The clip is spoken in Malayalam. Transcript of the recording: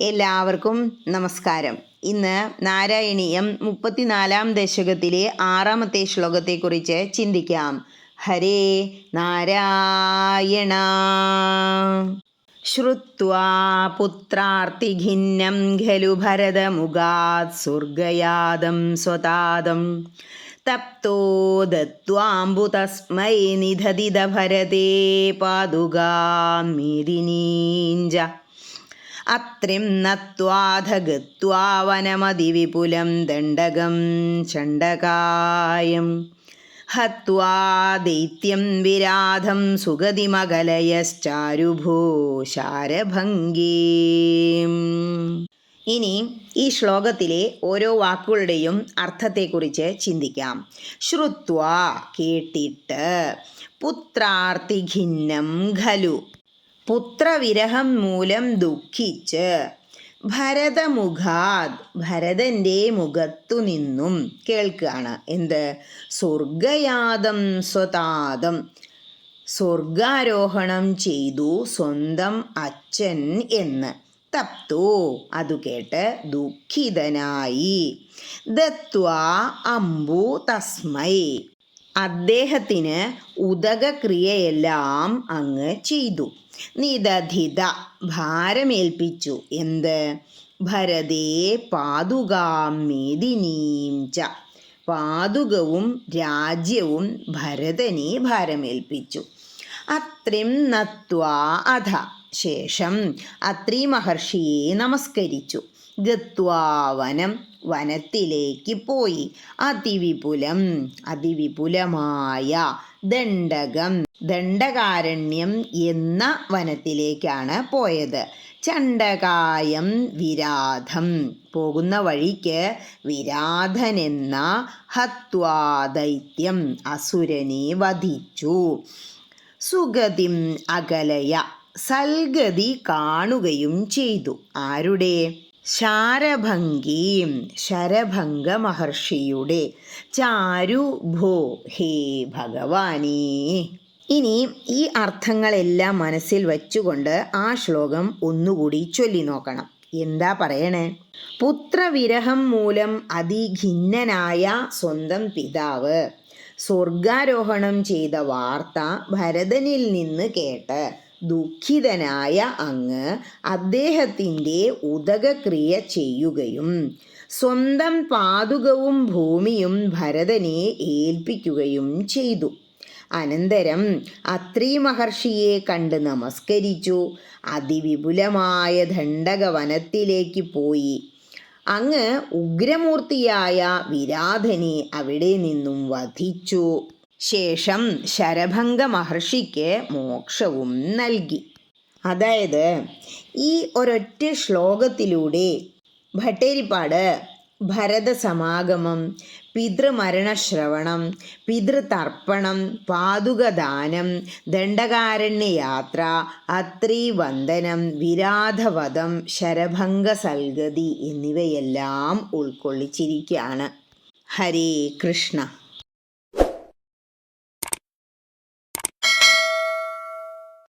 എല്ലാവർക്കും നമസ്കാരം. ഇന്ന് നാരായണീയം മുപ്പത്തിനാലാം ദശകത്തിലെ ആറാമത്തെ ശ്ലോകത്തെക്കുറിച്ച് ചിന്തിക്കാം. ഹരേ നാരായണ. പുത്രാർത്തിഖിന്നം ഖലു ഭരതമുഖാത് സ്വർഗയാദം സ്വതാദം. തപ്തോ ദത്വാംബു തസ്മൈ നിധതിത ഭരതേ പാതുകാം മേദിനീഞ്ച. അത്രിം നത്വാധ ഗത്വാ വനമതിവിപുലം ദണ്ഡകം ചണ്ഡകായം. ഹത്വാ ദൈത്യം വിരാധം സുഗതിമകലയശ്ചാരുഭൂ ശാരഭംഗീം. ഇനി ഈ ശ്ലോകത്തിലെ ഓരോ വാക്കുകളുടെയും അർത്ഥത്തെക്കുറിച്ച് ചിന്തിക്കാം. ശ്രുത്വ കേട്ടിട്ട് പുത്രാർത്തിഖിന്നം ഖലു. പുത്രവിരഹം മൂലം ദുഃഖിച്ച് ഭരതമുഖാത് ഭരതന്റെ മുഖത്തു നിന്നും കേൾക്കുകയാണ്. എന്ത്? സ്വർഗയാതം സ്വതാതം സ്വർഗാരോഹണം ചെയ്തു സ്വന്തം അച്ഛൻ എന്ന്. തപ്തു അതു കേട്ട് ദുഃഖിതനായി. ദത്വാ അമ്പു തസ്മൈ. അദ്ദേഹത്തിന് ഉദകക്രിയയെല്ലാം അങ്ങ് ചെയ്തു. നിദധിത ഭാരമേൽപ്പിച്ചു. എന്ത്? ഭരതേ പാതുകാം മേദിനീം ച. പാതുകവും രാജ്യവും ഭരതനെ ഭാരമേൽപ്പിച്ചു. അത്രിം നത്വാ അധ. ശേഷം അത്രി മഹർഷിയെ നമസ്കരിച്ചു. ഗത്വാവനം വനത്തിലേക്ക് പോയി. അതിവിപുലം അതിവിപുലമായ ദണ്ഡകം ദണ്ഡകാരണ്യം എന്ന വനത്തിലേക്കാണ് പോയത്. ചണ്ഡകായം വിരാധം. പോകുന്ന വഴിക്ക് വിരാധൻ എന്ന ഹത്വാദൈത്യം അസുരനെ വധിച്ചു. സുഗതിം അകലയ സൽഗതി കാണുകയും ചെയ്തു. ആരുടെ? ശാരഭംഗീം ശരഭംഗ മഹർഷിയുടെ ചാരു ഭോ ഹേ ഭഗവാനേ. ഇനി ഈ അർത്ഥങ്ങളെല്ലാം മനസ്സിൽ വച്ചുകൊണ്ട് ആ ശ്ലോകം ഒന്നുകൂടി ചൊല്ലി നോക്കണം. എന്താ പറയണേ? പുത്രവിരഹം മൂലം അതിഖിന്നനായ സ്വന്തം പിതാവ് സ്വർഗാരോഹണം ചെയ്ത വാർത്ത ഭരതനിൽ നിന്ന് കേട്ട് ദുഃഖിതനായ അങ്ങ് അദ്ദേഹത്തിന്റെ ഉദകക്രിയ ചെയ്യുകയും സ്വന്തം പാതുകവും ഭൂമിയും ഭരതനെ ഏൽപ്പിക്കുകയും ചെയ്തു. അനന്തരം അത്രി മഹർഷിയെ കണ്ട് നമസ്കരിച്ചു. അതിവിപുലമായ ദണ്ഡകവനത്തിലേക്ക് പോയി. അങ്ങ് ഉഗ്രമൂർത്തിയായ വിരാധനെ അവിടെ നിന്നും വധിച്ചു. ശേഷം ശരഭംഗ മഹർഷിക്ക് മോക്ഷവും നൽകി. അതായത് ഈ ഒരൊറ്റ ശ്ലോകത്തിലൂടെ ഭട്ടേരിപ്പാട് ഭരതസമാഗമം പിതൃമരണശ്രവണം പിതൃതർപ്പണം പാതുകദാനം ദണ്ഡകാരണ്യയാത്ര അത്രീവന്ദനം വിരാധവധം ശരഭംഗ സൽഗതി എന്നിവയെല്ലാം ഉൾക്കൊള്ളിച്ചിരിക്കുകയാണ്. ഹരേ കൃഷ്ണ.